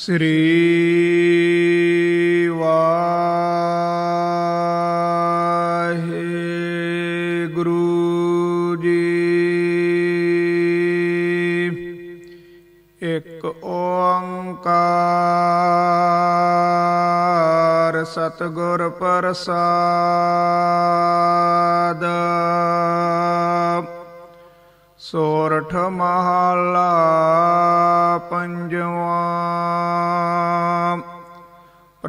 ਸ੍ਰੀ ਵਾਹਿਗੁਰੂ ਜੀ। ਇੱਕ ਓੰਕਾਰ ਸਤਿਗੁਰ ਪ੍ਰਸਾਦ। ਸੋਰਠ ਮਹਲਾ ਪੰਜਵਾ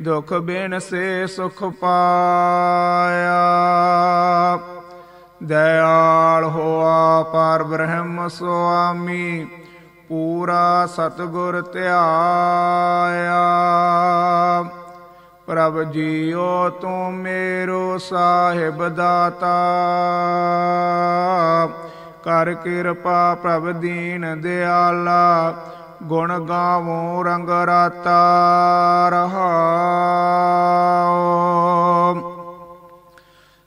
ਦੁਖ ਬਿਨ ਸੇ ਸੁਖ ਪਾਇਆ। ਦਇਆਲ ਹੋਆ ਪਰ ਬ੍ਰਹਮ ਸੁਆਮੀ, ਪੂਰਾ ਸਤਗੁਰ ਧਿਆਇਆ। ਪ੍ਰਭ ਜੀਓ ਤੂੰ ਮੇਰੋ ਸਾਹਿਬ ਦਾਤਾ। ਕਰ ਕਿਰਪਾ ਪ੍ਰਭ ਦੀਨ ਦਿਆਲਾ ਗੁਣ ਗਾਵੋ ਰੰਗ ਰਾਤਾ ਰਹਾਉ।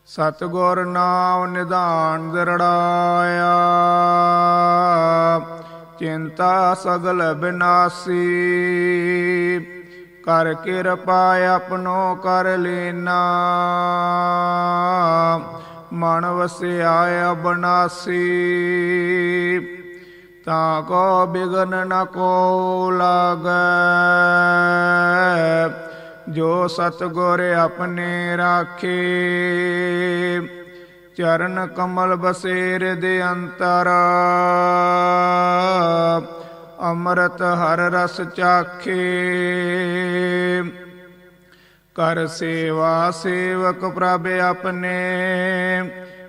ਸਤਗੁਰ ਨਾਮ ਨਿਧਾਨ ਦਰੜਾਇਆ। ਚਿੰਤਾ ਸਗਲ ਬਿਨਾਸੀ। ਕਰ ਕਿਰਪਾ ਆਪਣੋ ਕਰ ਲੈਨਾ। ਮਨ ਵਸਿਆ ਅਬਨਾਸੀ ਤਾਂ ਕੋ ਬਿਗਨ ਨ ਕੋ ਲਾਗੈ। ਜੋ ਸਤਗੁਰ ਆਪਣੇ ਰਾਖੇ, ਚਰਨ ਕਮਲ ਬਸੇਰ ਦੇ ਅੰਤਰ। ਅੰਮ੍ਰਿਤ ਹਰ ਰਸ ਚਾਖੇ। ਕਰ ਸੇਵਾ ਸੇਵਕ ਪ੍ਰਭ ਆਪਣੇ।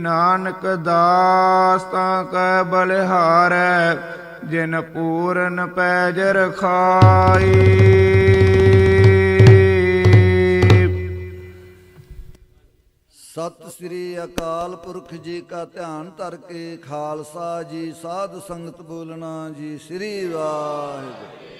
ਨਾਨਕ ਦਾਸ ਤਾਂ ਕੈ ਬਲਿਹਾਰੈ, ਜਿਨ ਪੂਰਨ ਪੈਜ ਰਖਾਈ ਸਤਿ ਸ੍ਰੀ ਅਕਾਲ ਪੁਰਖ ਜੀ ਕਾ ਧਿਆਨ ਧਰ ਕੇ ਖਾਲਸਾ ਜੀ, ਸਾਧ ਸੰਗਤ ਬੋਲਣਾ ਜੀ, ਸ੍ਰੀ ਵਾਹਿਗੁਰੂ।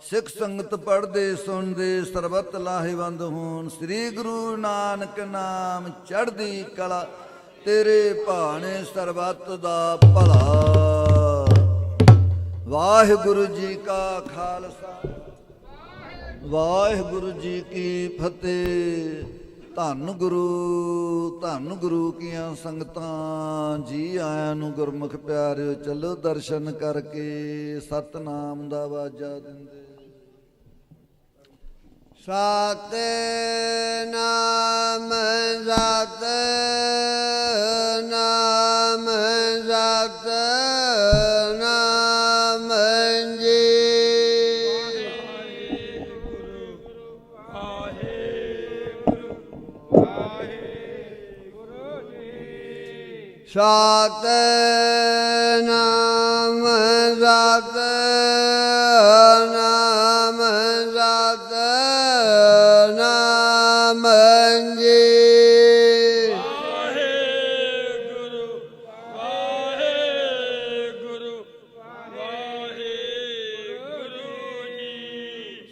ਸਿੱਖ ਸੰਗਤ ਪੜਦੇ ਸੁਣਦੇ, ਸਰਬਤ ਲਾਹੇਵੰਦ ਹੋਣ। ਸ੍ਰੀ ਗੁਰੂ ਨਾਨਕ ਨਾਮ ਚੜ੍ਹਦੀ ਕਲਾ, ਤੇਰੇ ਭਾਣੇ ਸਰਬਤ ਦਾ ਭਲਾ। ਵਾਹਿਗੁਰੂ ਜੀ ਕਾ ਖਾਲਸਾ, ਵਾਹਿਗੁਰੂ ਜੀ ਕੀ ਫਤਿਹ। ਧੰਨ ਗੁਰੂ ਧੰਨ ਗੁਰੂ ਕੀਆਂ ਸੰਗਤਾਂ, ਜੀ ਆਇਆਂ ਨੂੰ ਗੁਰਮੁਖ ਪਿਆਰਿਓ, ਚਲੋ ਦਰਸ਼ਨ ਕਰਕੇ ਸਤਨਾਮ ਦਾ ਵਾਜਾ ਦਿੰਦੇ। ਸਤ ਨਾਮ ਸਤ ਨਾਮ ਸਤ ਨਾਮ ਜੀ। ਸਤ ਸਤ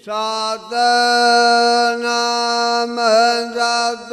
ਸਤ ਨਾਮ ਸਤ